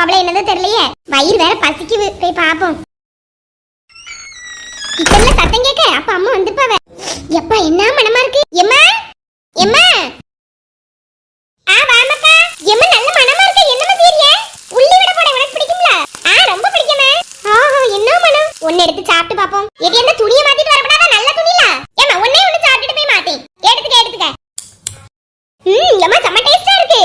அம்மா வீட்டுக்கு தெரியலையே. வயிறு வேற பசிக்குது. போய் பாப்போம். கிச்சன்ல சத்தம் கேட்க அப்ப அம்மா வந்திருப்பாவ எப்பா என்ன மனமா இருக்கு? எம்மா? எம்மா? ஆ வாமக்கா எம்மா நல்ல மனமா இருக்கு. என்னமா செய்றீங்க? உள்ளி விட போட உனக்கு பிடிக்கும்ல? ஆ ரொம்ப பிடிக்குமே. ஆஹா என்ன மனம்? ஒன்னு எடுத்து சாப்பிட்டு பாப்போம். எது என்ன துணியை மாத்திட்டு வரப்படாத நல்ல துணில ஏமா ஒண்ணே ஒண்ணு சாப்பிட்டுட்டு போய் மாத்தேன் எடுத்துக்க எடுத்துக்க ம் ஏமா செம்ம டேஸ்டா இருக்கு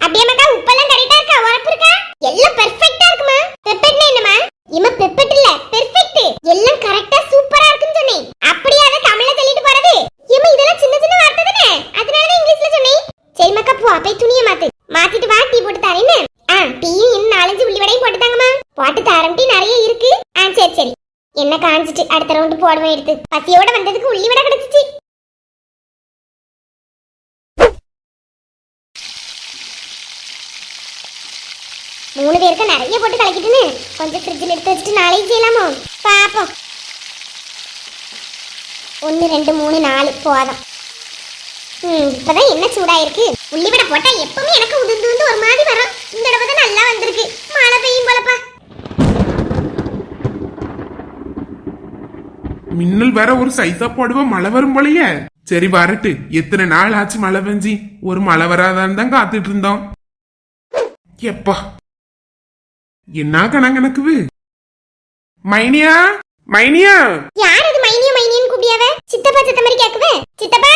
அப்படியே மக்கா உப்பெல்லாம் கரெக்டா இருக்கா உரப்பு இருக்கா எல்லாம் பெர்ஃபெக்ட்டா இருக்குமா பெப்பெட்னா என்னமா இம்மா பெப்பெட் இல்ல பெர்ஃபெக்ட் எல்லாம் கரெக்டா சூப்பரா இருக்குன்னு சொன்னேன் அப்படியே அத தமிழ்ல சொல்லிட்டு போறது ஏமா இதெல்லாம் சின்ன சின்ன வார்த்தை தானே அதனால தான் இங்கிலீஷ்ல சொன்னேன் சரி மக்கா போ போய் துணியை மாத்து. மாத்திட்டு வா டீ போட்டு தரேன்னு ஆ டீயும் இன்னும் நாலஞ்சு உள்ளி வடையும் போட்டு தாங்கம்மா. போட்டு தரம் டீ நிறைய இருக்கு. ஆ சரி சரி. என்ன காஞ்சிட்டு? அடுத்த ரவுண்டு போடுவேன் எடுத்து. பசியோட வந்ததுக்கு உள்ளி வடை கிடைச்சிச்சு. மூணு பேருக்கு நிறைய போட்டு கலக்கிட்டுன்னு கொஞ்சம் ஃப்ரிட்ஜில் எடுத்து வச்சுட்டு நாளைக்கு செய்யலாமோ? பாப்போம். ஒன்று ரெண்டு மூணு நாலு. போதும். இப்பதான் என்ன சூடாயிருக்கு. உள்ளிவிட போட்டா எப்பவுமே எனக்கு உதிர்ந்து வந்து ஒரு மாதிரி வரும். இந்த தடவை தான் நல்லா வந்திருக்கு. மழை பெய்யும் போலப்பா. மின்னல் வேற ஒரு சைஸா போடுவோம் மழை வரும் போலயே. சரி வரட்டு. எத்தனை நாள் ஆச்சு மழை பெஞ்சி? ஒரு மழை வராதான்னு தான் காத்துட்டு இருந்தோம். எப்பா? என்ன கணக்கணக்குது மைனியா? மைனியா? யார் அது மைனிய மைனியன்னு கூப்பிடியாவ? சித்தப்பா சித்த மாதிரி கேக்குவே சித்தப்பா?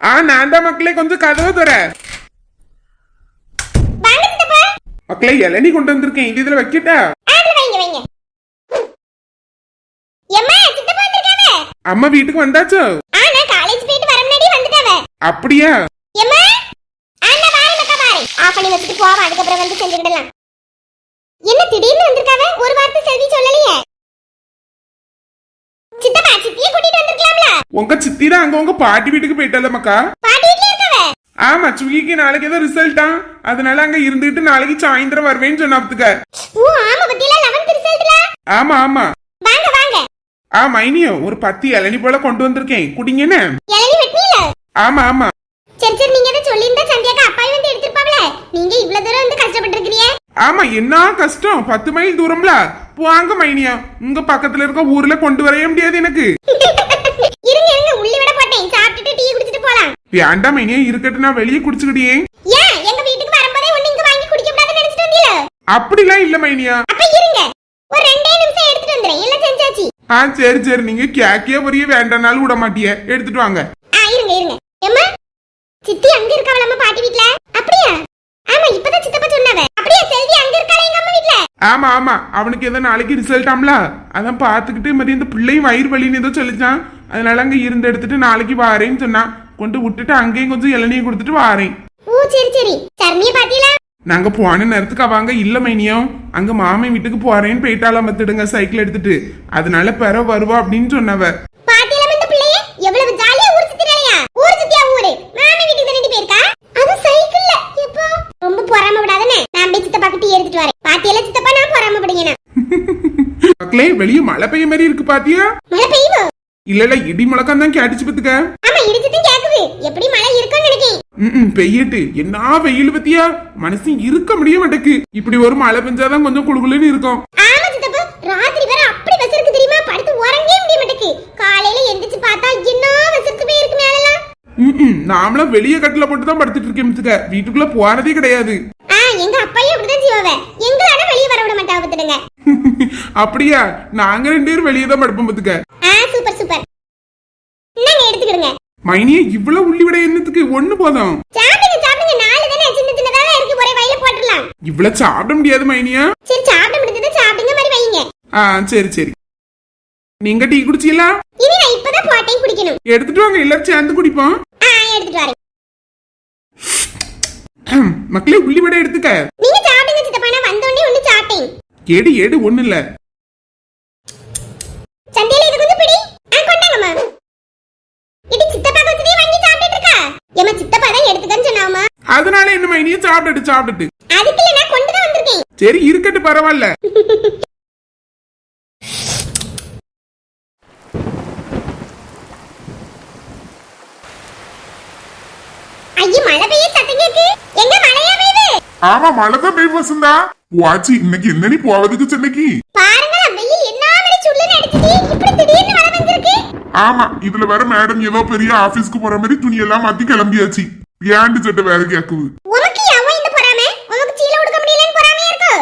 ஆ நான் தான் மக்களே கொஞ்சம் கதவை தர மக்களே இளநீ கொண்டு வந்திருக்கேன். இது இதுல வைக்கட்டா? அம்மா வீட்டுக்கு வந்தாச்சோ? அப்படியா? ஆஃப் பண்ணி வச்சுட்டு போவோம் அதுக்கப்புறம் வந்து செஞ்சுக்கிடலாம். என்ன திடீர்னு வந்திருக்காவ? ஒரு வார்த்தை செல்வி சொல்லலையே சித்தப்பா சித்திய கூட்டிட்டு வந்திருக்கலாம்ல உங்க சித்தி தான் அங்க உங்க பாட்டி வீட்டுக்கு போயிட்டால மக்கா. பாட்டி வீட்ல இருக்கவ ஆமா சுகிக்கு நாளைக்கு ஏதோ ரிசல்ட்டா அதனால அங்க இருந்துட்டு நாளைக்கு சாயந்தரம் வருவேன்னு சொன்னாப்துக்க ஓ ஆமா பத்தியில 11th ரிசல்ட்ல ஆமா ஆமா. வாங்க வாங்க. ஆ மைனியோ ஒரு பத்து இளநீ போல கொண்டு வந்திருக்கேன். குடிங்கன்னு இளநீ ஆமா ஆமா. சரி சரி நீங்க எதை சொல்லியிருந்தா சந்தியாக்கா அப்பாய் வந்து எடுத்திருப்பாப்ல. நீங்க இவ்வளவு தூரம் வந்து கஷ்டப்பட்டு இருக்கிறீங்க ஆமா என்ன கஷ்டம்? பத்து மைல் தூரம்ல. வாங்க மைனியா. உங்க பக்கத்துல இருக்க ஊர்ல கொண்டு வரவே முடியாது எனக்கு இருங்க இருங்க உள்ளி விட சாப்பிட்டுட்டு டீ குடிச்சிட்டு போலாம். வேண்டாம் மைனியா இருக்கட்டும் நான் வெளியே குடிச்சுக்கிட்டியே. ஏன்? எங்க வீட்டுக்கு வரும்போதே ஒண்ணு இங்க வாங்கி குடிக்க கூடாதுன்னு நினைச்சிட்டு வந்தீல? அப்படிலாம் இல்ல மைனியா. அப்ப இருங்க. ஒரு ரெண்டே நிமிஷம் எடுத்துட்டு வந்துறேன் எல்லாம் செஞ்சாச்சு. ஆ சரி சரி. நீங்க கேக்கே வரிய வேண்டாம்னாலும் விட மாட்டிய. எடுத்துட்டு வாங்க. ஆ இருங்க இருங்க. எம்மா சித்தி அங்க இருக்காவல நம்ம பாட்டி வீட்ல? அப்படியா? ஆமா இப்பதான் சித்தப்பா சொன்னாவ. அப்படியா செல்வி அங்க இருக்காளே எங்க அம்மா வீட்ல? ஆமா ஆமா. அவனுக்கு ஏதோ நாளைக்கு ரிசல்ட் ஆம்ல. அதான் பாத்துக்கிட்டு மாதிரி இந்த பிள்ளையும் வயிறு வலின்னு ஏதோ சொல்லிச்சான். அதனால அங்க இருந்து எடுத்துட்டு நாளைக்கு வாரேன்னு சொன்னான் கொண்டு விட்டுட்டு அங்கேயும் கொஞ்சம் இளநியை கொடுத்துட்டு வாரேன். ஓ சரி சரி. சர்மிய பாத்தீங்களா? நாங்க போன நேரத்துக்கு அவங்க இல்ல மைனியம். அங்க மாமி வீட்டுக்கு போறேன்னு போயிட்டாலாம் பத்துடுங்க சைக்கிள் எடுத்துட்டு. அதனால பெற வருவா அப்படின்னு சொன்னவ. பாத்தீங்களா இந்த பிள்ளைய? எவ்வளவு ஜாலியா ஊர் சுத்தினாலயா ஊர் சுத்தியா ஊரு? மாமி வீட்டுக்கு தானே போயிருக்கா அது சைக்கிள்ல எப்போ? ரொம்ப பொறாம விடாதனே நான் போய் சித்தப்பாக்கு டீ எடுத்துட்டு வரேன். பாத்தியல சித்தப்பா நான் பொறாம மக்களே வெளிய மழை பெய்ய மாதிரி இருக்கு பாத்தியா? மழை பெய்யுமோ இல்ல இல்ல இடி முழக்கம் தான் கேட்டுச்சு பத்துக்க. ஆமா இடிச்சுட்டும் கேக்குது. எப்படி மழை இருக்கும்னு நினைக்கேன் ம் பெய்யட்டு. என்ன வெயில் பத்தியா? மனுஷன் இருக்க முடிய மாட்டேக்கு. இப்படி ஒரு மழை பெஞ்சாதான் கொஞ்சம் குளுகுளுன்னு இருக்கும். ஆமா சித்தப்பா. ராத்திரி வேற அப்படி வசருக்கு தெரியுமா? படுத்து உறங்கவே முடிய மாட்டேக்கு. காலையில எந்திரிச்சு பார்த்தா என்ன வசருக்கு போயிருக்கு மேலலாம் ம் நாமளும் வெளியே கட்டில போட்டு தான் படுத்துட்டு இருக்கேன் பத்துக்க வீட்டுக்குள்ள போறதே கிடையாது. எங்க அப்பையும் அப்படிதான் செய்வாவ. எங்களால வெளிய வர விட மாட்டாவ பத்துடுங்க அப்படியா? நாங்க ரெண்டு பேரும் வெளியே தான் படுப்போம் பத்துக்க சூப்பர் சூப்பர். என்னங்க எடுத்துக்கிடுங்க. மைனியே இவ்வளவு உள்ளி விட என்னத்துக்கு? ஒண்ணு போதும். சாப்பிடுங்க சாப்பிடுங்க. நாலு தானே சின்ன சின்னதா இருக்கு. ஒரே வயல போட்டுடலாம். இவ்வளவு சாப்பிட முடியாது மைனியா. சரி சாப்பிட முடிஞ்சதை சாப்பிடுங்க மாதிரி வைங்க. ஆ சரி சரி. நீங்க டீ குடிச்சீங்களா இனி நான் இப்பதான் போட்டையும் குடிக்கணும். எடுத்துட்டு வாங்க எல்லாரும் சேர்ந்து குடிப்போம். ஆ எடுத்துட்டு வரேன். மக்களே உள்ளி வடை எடுத்துக்க. நீங்க சாப்பிடுங்க சித்தப்பா. நான் வந்தோடனே ஒண்ணு சாப்பிட்டேன். எடு எடு ஒண்ணு இல்ல. சந்தையில இது கொஞ்சம் பிடி. ஆ கொண்டாங்கம்மா. இது சித்தப்பா கொஞ்சம் வாங்கி சாப்பிட்டுட்டு இருக்கா? ஏமா சித்தப்பா தான் எடுத்துக்கன்னு சொன்னாமா அதனால என்ன மைனியே சாப்பிட்டுட்டு சாப்பிட்டுட்டு? அதுக்கு இல்ல நான் கொண்டு தான் வந்திருக்கேன். சரி இருக்கட்டு பரவாயில்ல. ஐயோ மழை பெய்ய சத்தம் கேக்கு எங்க மழையா ஆமா மழை தான் பெய்யும் வசந்தா வாச்சி இன்னைக்கு என்ன நீ போவதுக்கு சென்னைக்கு ஆமா இதுல வேற மேடம் ஏதோ பெரிய ஆபீஸ்க்கு போற மாதிரி துணி எல்லாம் மாத்தி கிளம்பியாச்சு ஏண்டு சட்டை வேற கேக்குது உனக்கு எவன் இந்த பொறாமை உனக்கு சீல கொடுக்க முடியலன்னு பொறாமையா இருக்கு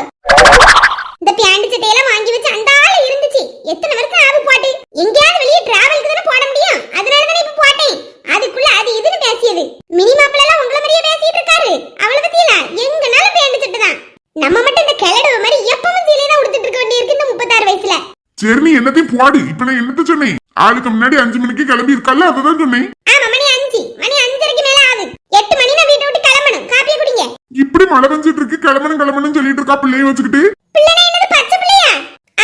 இந்த பேண்ட் சட்டையெல்லாம் வாங்கி வச்சு அந்த ஆள் இருந்துச்சு எத்தனை வருஷம் ஆகு போட்டு எங்கேயாவது வெளியே டிராவலுக்கு தானே போட முடியும் அதனால தானே இப்ப போட்டேன் அதுக்குள்ள அது இதுன்னு பேசியது மினி மாப்பிள்ள எல்லாம் உங்கள மாதிரியே பேசிட்டு இருக்காரு அவளை பத்தியில எங்கனாலும் பேண்ட் சட்டை தான் நம்ம மட்டும் இந்த கிளடுவ மாதிரி எப்பவும் சீலையை தான் உடுத்துட்டு இருக்க வேண்டியிருக்கு இந்த முப்பத்தாறு வயசுல சரி நீ என்னத்தையும் போடு. இப்ப நான் என்னத்த சொன்னேன்? ஆளுக்கு முன்னாடி அஞ்சு மணிக்கு கிளம்பி இருக்கல அததான் சொன்னேன். ஆமா மணி அஞ்சு. மணி அஞ்சரைக்கு மேல ஆகுது எட்டு மணி நான் வீட்டை விட்டு கிளம்பணும். காப்பியை குடிங்க. இப்படி மழை பெஞ்சிட்டு இருக்கு கிளம்பணும் கிளம்பணும் சொல்லிட்டு இருக்கா பிள்ளைய வச்சுக்கிட்டு. பிள்ளைனா என்னது பச்சை பிள்ளையா?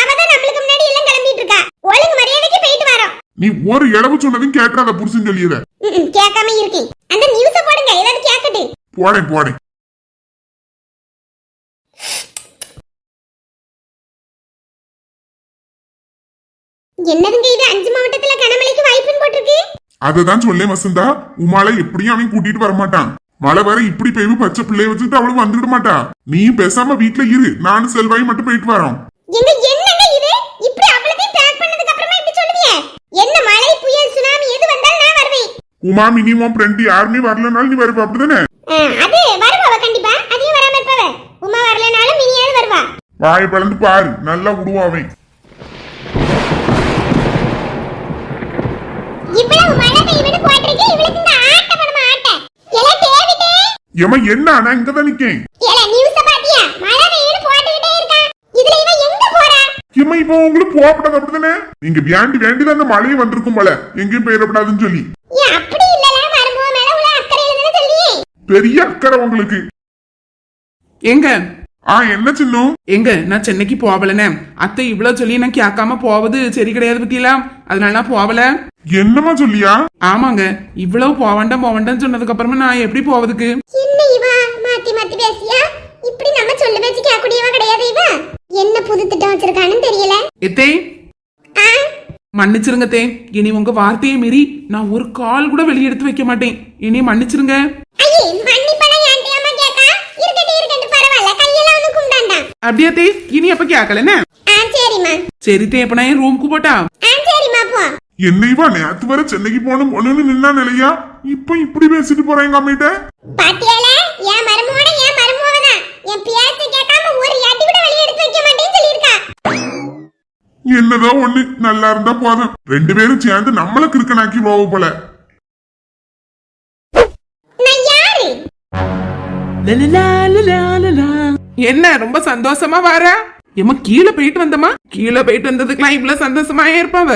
அவதான் நம்மளுக்கு முன்னாடி எல்லாம் கிளம்பிட்டு இருக்கா ஒழுங்கு மரியாதைக்கு போயிட்டு வரோம். நீ ஒரு இளவு சொன்னதும் கேட்காத புருஷன் சொல்லியத. கேட்காம இருக்கேன். அந்த நியூஸ போடுங்க. ஏதாவது கேட்கட்டு. போடேன் போடேன். என்னதுங்க இது? அஞ்சு மாவட்டத்துல கனமழைக்கு வாய்ப்புன்னு போட்டிருக்கு. அததான் சொல்லேன் வசந்தா. உமாலை எப்படியும் அவன் கூட்டிட்டு வர மாட்டான். மழை வேற இப்படி பெய்வு பச்சை பிள்ளைய வச்சுட்டு அவளும் வந்துட மாட்டா நீயும் பேசாம வீட்ல இரு. நானும் செல்வாயும் மட்டும் போயிட்டு வரோம். எங்க என்னங்க இது? இப்படி அவ்வளத்தையும் பேக் பண்ணதுக்கு அப்புறமா இப்படி சொல்லுவீங்க என்ன மழை புயல் சுனாமி எது வந்தாலும் நான் வருவேன். உமா மினிமம் ஃப்ரெண்ட் யாருமே வரலனாலும் நீ வருவ அப்படிதானே? அது வருவாவ கண்டிப்பா. அதையும் வராம இருப்பவ உமா வரலனாலும் மினியாவது வருவா. வாயை பிளந்து பாரு. நல்லா விடுவாவேன் இவ்வளவு மழை பெய்யுதுன்னு போட்டிருக்கு இவளுக்கு இந்த ஆட்ட படமா ஆட்ட எல்லாம் தேவிட்டே ஏமா என்ன நான் இங்கதான் நிக்கேன்? ஏல நியூஸ் பாத்தியா? மழை பெய்யுதுன்னு போட்டுக்கிட்டே இருக்கான். இதுல இவன் எங்க போறா? ஏமா இப்போ உங்களுக்கு போகப்படாது அப்படிதானே நீங்க வேண்டி வேண்டிதான் அந்த மழையும் வந்திருக்கும் போல. எங்கேயும் பெயரப்படாதுன்னு சொல்லி. ஏன் அப்படி இல்லல மருமக மேல உள்ள அக்கறை இல்லைன்னு சொல்லியே. பெரிய அக்கறை உங்களுக்கு. எங்க? ஆ என்ன சின்னம் எங்க? நான் சென்னைக்கு போகலனே அத்தை இவ்வளவு சொல்லி நான் கேட்காம போவது சரி கிடையாது பத்தியலாம் அதனால நான் போகல. என்னமா சொல்லியா? ஆமாங்க இவ்வளவு போவேண்டாம் போவேண்டாம்னு சொன்னதுக்கு அப்புறமா நான் எப்படி போவதுக்கு என்ன இவா மாத்தி மாத்தி பேசியா? இப்படி நம்ம சொல்ல பேச்சு கேட்கக்கூடியவா கிடையாது இவ. என்ன புது திட்டம் வச்சிருக்கான்னு தெரியல. எத்தே மன்னிச்சிருங்க தே. இனி உங்க வார்த்தையை மீறி நான் ஒரு கால் கூட வெளியே எடுத்து வைக்க மாட்டேன். இனி மன்னிச்சிருங்க. அப்படியா தே இனி அப்ப கேட்கலன்னு ஆ சரிம்மா. சரி தே இப்ப நான் என் ரூமுக்கு போட்டா? சரிம்மா போ என்ன இவா நேத்து வர சென்னைக்கு போகணும் ஒண்ணுன்னு நின்னா நிலையா? இப்ப இப்படி பேசிட்டு போறேன் எங்க அம்மிட்ட. பாத்தியால? என் மருமகன என் மருமகதான் என் பேச்ச கேட்காம ஒரு அடி கூட வெளிய எடுத்து வைக்க மாட்டேன்னு சொல்லியிருக்கா. என்னதோ ஒண்ணு நல்லா இருந்தா போதும். ரெண்டு பேரும் சேர்ந்து நம்மள கிறுக்கனாக்கி போக போல. நான் யாரு? என்ன ரொம்ப சந்தோஷமா வாரா? ஏமா கீழே போயிட்டு வந்தமா கீழே போயிட்டு வந்ததுக்குலாம் இவ்வளவு சந்தோஷமா இருப்பாவ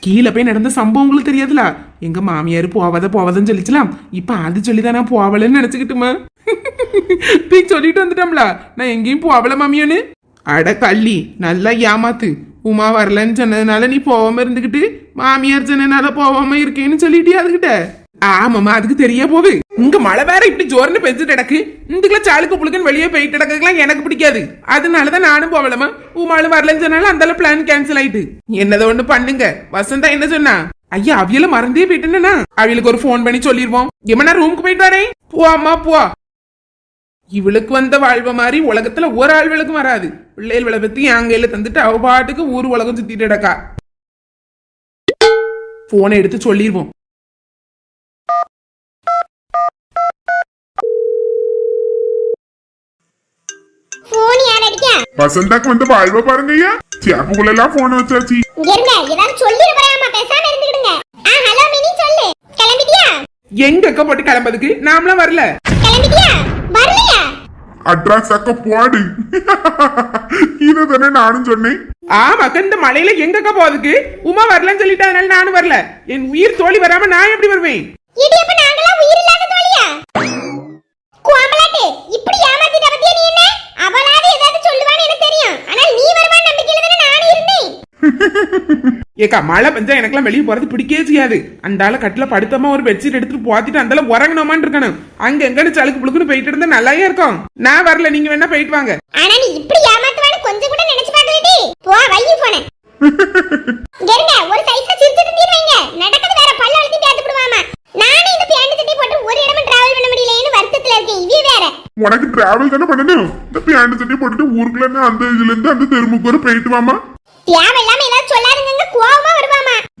கீழே போய் நடந்த சம்பவம் உங்களுக்கு தெரியாதுல? எங்க மாமியார் போவாத போவாதன்னு சொல்லிச்சலாம். இப்ப அது சொல்லிதான் நான் போவலன்னு நினைச்சுக்கிட்டுமா? போய் சொல்லிட்டு வந்துட்டோம்ல. நான் எங்கேயும் போவல மாமியான்னு அட கள்ளி நல்லா ஏமாத்து. உமா வரலன்னு சொன்னதுனால நீ போகாம இருந்துகிட்டு மாமியார் சொன்னதுனால போகாம இருக்கேன்னு சொல்லிட்டியா அதுகிட்ட? ஆமாமா அதுக்கு தெரிய போகுது. இங்க மழை வேற இப்படி ஜோர்னு பெஞ்சுட்டு கிடக்கு. இந்துக்குள்ள சாலுக்கு புழுக்குன்னு வெளியே போயிட்டு கிடக்கலாம் எனக்கு பிடிக்காது. அதனாலதான் நானும் போகலமா உமாலும் வரலன்னு சொன்னாலும் அந்த பிளான் கேன்சல் ஆயிட்டு. என்னதோ ஒண்ணு பண்ணுங்க. வசந்தா என்ன சொன்னா? ஐயா அவியல மறந்தே போயிட்டேன்னா? அவளுக்கு ஒரு ஃபோன் பண்ணி சொல்லிருவோம். எமனா ரூமுக்கு போயிட்டு வரேன். போ அம்மா போ. இவளுக்கு வந்த வாழ்வ மாதிரி உலகத்துல ஒரு ஆள் விளக்கும் வராது. பிள்ளைகள் பத்தி என் கையில தந்துட்டு அவ பாட்டுக்கு ஊர் உலகம் சுத்திட்டு கிடக்கா. போனை எடுத்து சொல்லிருவோம். வசந்தாக்கு வந்த வாழ்வை பாருங்க ஐயா. சேப்புக்குள்ள எல்லாம் போன் வச்சாச்சு. இருங்க ஏதாவது சொல்லிட போறாமா பேசாம இருந்துக்கிடுங்க ஆ ஹலோ மினி சொல்லு. கிளம்பிட்டியா? எங்க அக்கா போட்டு கிளம்பதுக்கு நாமளாம் வரல. கிளம்பிட்டியா? வரலையா? அட்ராக்ஸ் அக்க போடு. இதை தானே நானும் சொன்னேன். ஆமாக்கா இந்த மலையில எங்கக்கா போறதுக்கு? உமா வரலன்னு சொல்லிட்டு அதனால நானும் வரல. என் உயிர் தோழி வராம நான் எப்படி வருவேன்? ஏக்கா மழை பெஞ்சா எனக்குலாம் வெளியே போறது பிடிக்கவே செய்யாது. அந்த ஆள் கட்டில படுத்தமா ஒரு பெட்ஷீட் எடுத்துட்டு போத்திட்டு அந்த ஆள் உறங்கணுமான்னு இருக்கணும். அங்க எங்க சலுக்கு புழுக்குன்னு போயிட்டு இருந்தா நல்லாயே இருக்கும். நான் வரல நீங்க வேணா போயிட்டு வாங்க. ஆனா நீ இப்படி ஏமாத்துவான்னு கொஞ்சம் கூட நினைச்சு பார்க்கலடி. போ வள்ளி போனேன். இருங்க ஒரு சைஸா சிரிச்சிட்டு தீர்வீங்க நடக்கிறது வேற பல்ல அழுத்தி பேத்து விடுவாமா நானே இந்த பேண்ட் சட்டை போட்டு ஒரு இடமும் டிராவல் பண்ண முடியலன்னு வருத்தத்துல இருக்கேன். இவே வேற. உனக்கு டிராவல் தானே பண்ணணும்? இந்த பேண்ட் சட்டை போட்டுட்டு ஊருக்குள்ள அந்த இதுல இருந்து அந்த தெருமுக்கு ஒரு போயிட்டு வாமா. தேவையில்லாம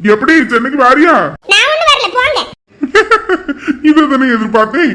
எப்படி சென்னைக்கு வாரியா? நான் ஒண்ணு வரல எதிர்பார்த்தேன்.